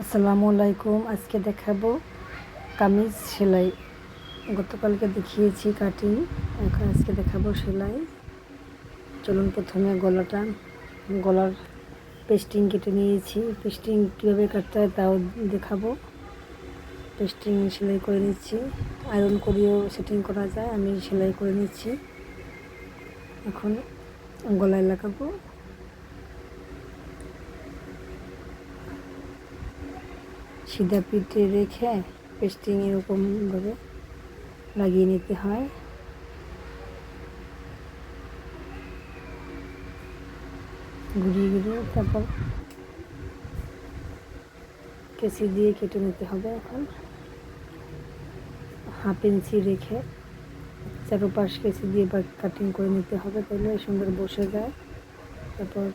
আসসালামু আলাইকুম, আজকে দেখাবো কামিজ সেলাই। গতকালকে দেখিয়েছি কাটিং, এখন আজকে দেখাবো সেলাই। চলুন প্রথমে গলাটা, গলার পেস্টিং কেটে নিয়েছি। পেস্টিং কীভাবে কাটতে হয় তাও দেখাবো। পেস্টিং সেলাই করে নিচ্ছি। আয়রন করিয়েও সেটিং করা যায়, আমি সেলাই করে নিচ্ছি। এখন গলায় লাগাবো। সিধা পিঠে রেখে পেস্টিং এরকমভাবে লাগিয়ে নিতে হয়। ঘুরিয়ে ঘুরিয়ে তারপর কেসি দিয়ে কেটে নিতে হবে এখন। হাফ ইঞ্চি রেখে চারোপাশ কেসি দিয়ে বা কাটিং করে নিতে হবে তাহলে সুন্দর বসে যায়। তারপর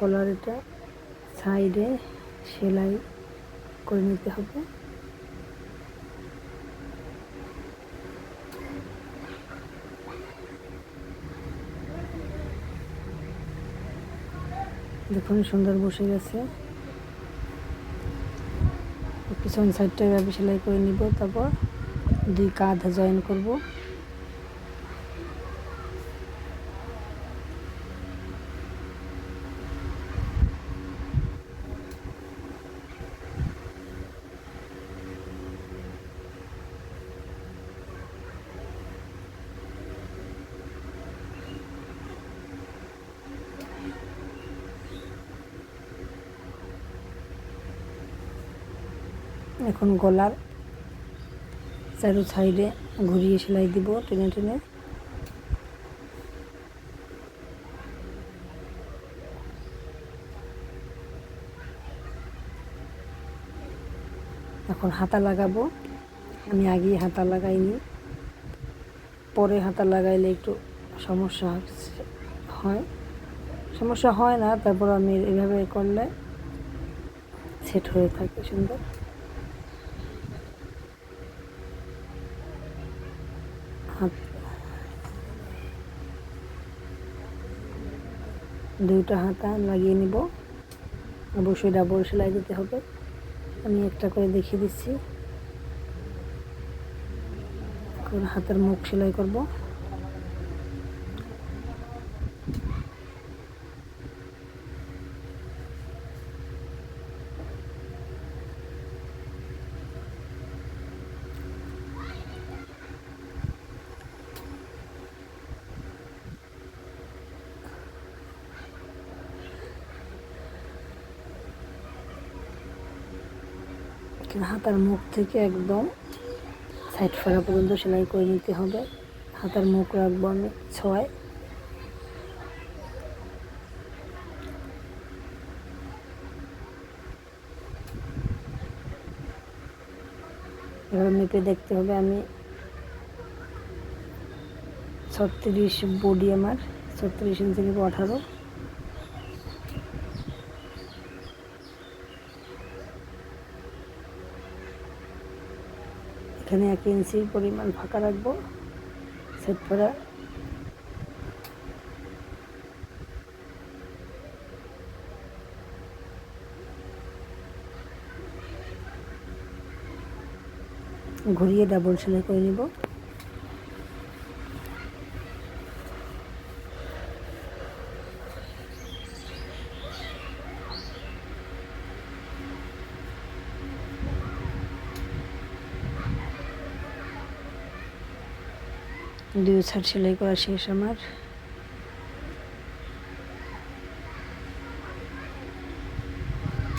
গলার এটা সাইডে সেলাই করে নিতে হবে। দেখুন, সুন্দর বসে গেছে। পিছন সাইডটা এভাবে সেলাই করে নিব। তারপর দুই কাঁধ জয়েন করব। এখন গলার চারু সাইডে ঘুরিয়ে সেলাই দিব টেনে টেনে। এখন হাতা লাগাবো। আমি আগে হাতা লাগাইনি। পরে হাতা লাগাইলে একটু সমস্যা হয়। সমস্যা হয় না, তারপর আমি এভাবে করলে সেট হয়ে থাকে সুন্দর। দুইটা হাতা লাগিয়ে নিব। অবশ্যই ডাবল সেলাই দিতে হবে। আমি একটা করে দেখিয়ে দিচ্ছি। হাতের মুখ সেলাই করব। হাতার মুখ থেকে একদম সাইড ফেরা পর্যন্ত সেলাই করে নিতে হবে। হাতার মুখ রাখব আমি ছয়। এবার মেপে দেখতে হবে আমি ছত্রিশ বডি আমার, ছত্রিশ ইঞ্চি থেকে আঠারো। এখানে এক ইঞ্চি পরিমাণ ফাঁকা রাখব সেট করা। ঘুরিয়ে ডাবল সেলাই করে নিব। দুই ছাড় সেলাই করা শেষ আমার।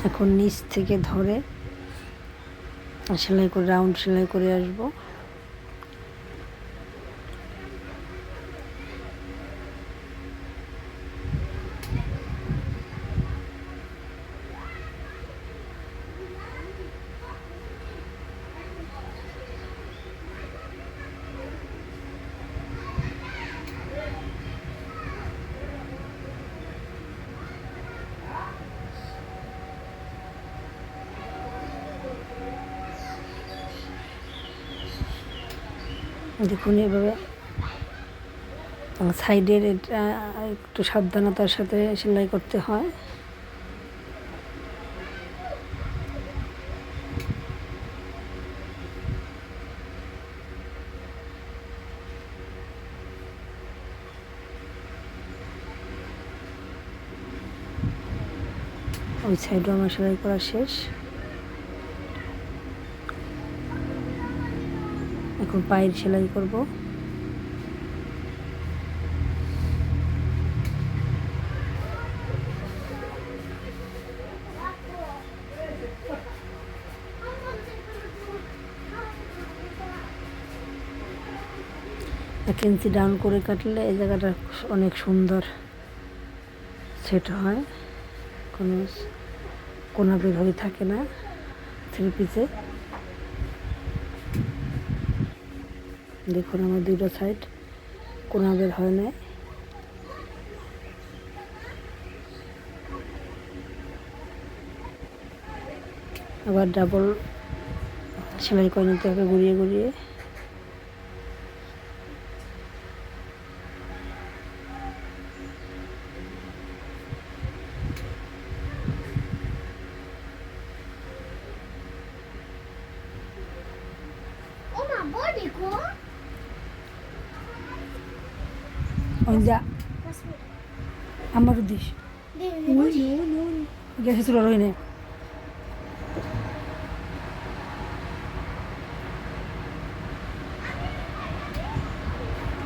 এখন নিচ থেকে ধরে সেলাই করে, রাউন্ড সেলাই করে আসব। দেখুন এভাবে সাইডের এটা একটু সাবধানতার সাথে সেলাই করতে হয়। ওই সাইডও আমার সেলাই করা শেষ। এখন পায়ের সেলাই করব। এক ইঞ্চি ডাউন করে কাটলে এই জায়গাটা অনেক সুন্দর। সেট হয়। কোনো কোনা বের হয়ে থাকে না। থ্রি পিসে দেখুন আমার দুটো সাইড, কোনা বের হয় না আবার ডাবল সেলাই করে নিতে হবে ঘুরিয়ে ঘুরিয়ে। ওই যা আমারও দিস গ্যাসে চুলা রই না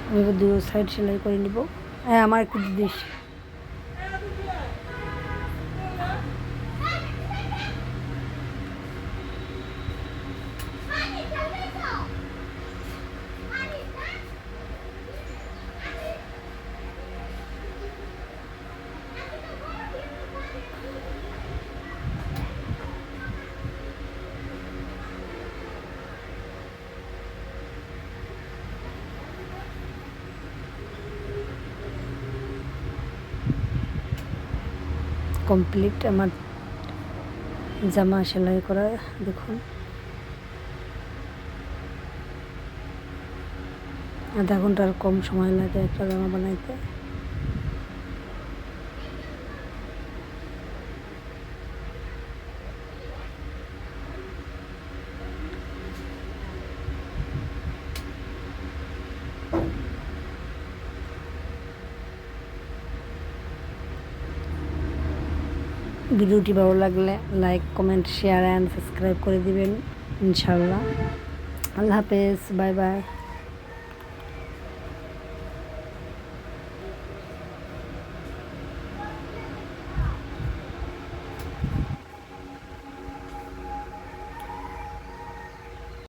আমি এবার দু সাইড সেলাই করে নিব। হ্যাঁ আমার একটু দিস কমপ্লিট আমার জামা সেলাই করা দেখুন। আধা ঘণ্টার কম সময় লাগে একটা জামা বানাইতে। ভিডিওটি ভালো লাগলে like, comment, share, and subscribe করে দিবেন ইনশাল্লাহ আল্লাহ হাফেজ, বাই বাই।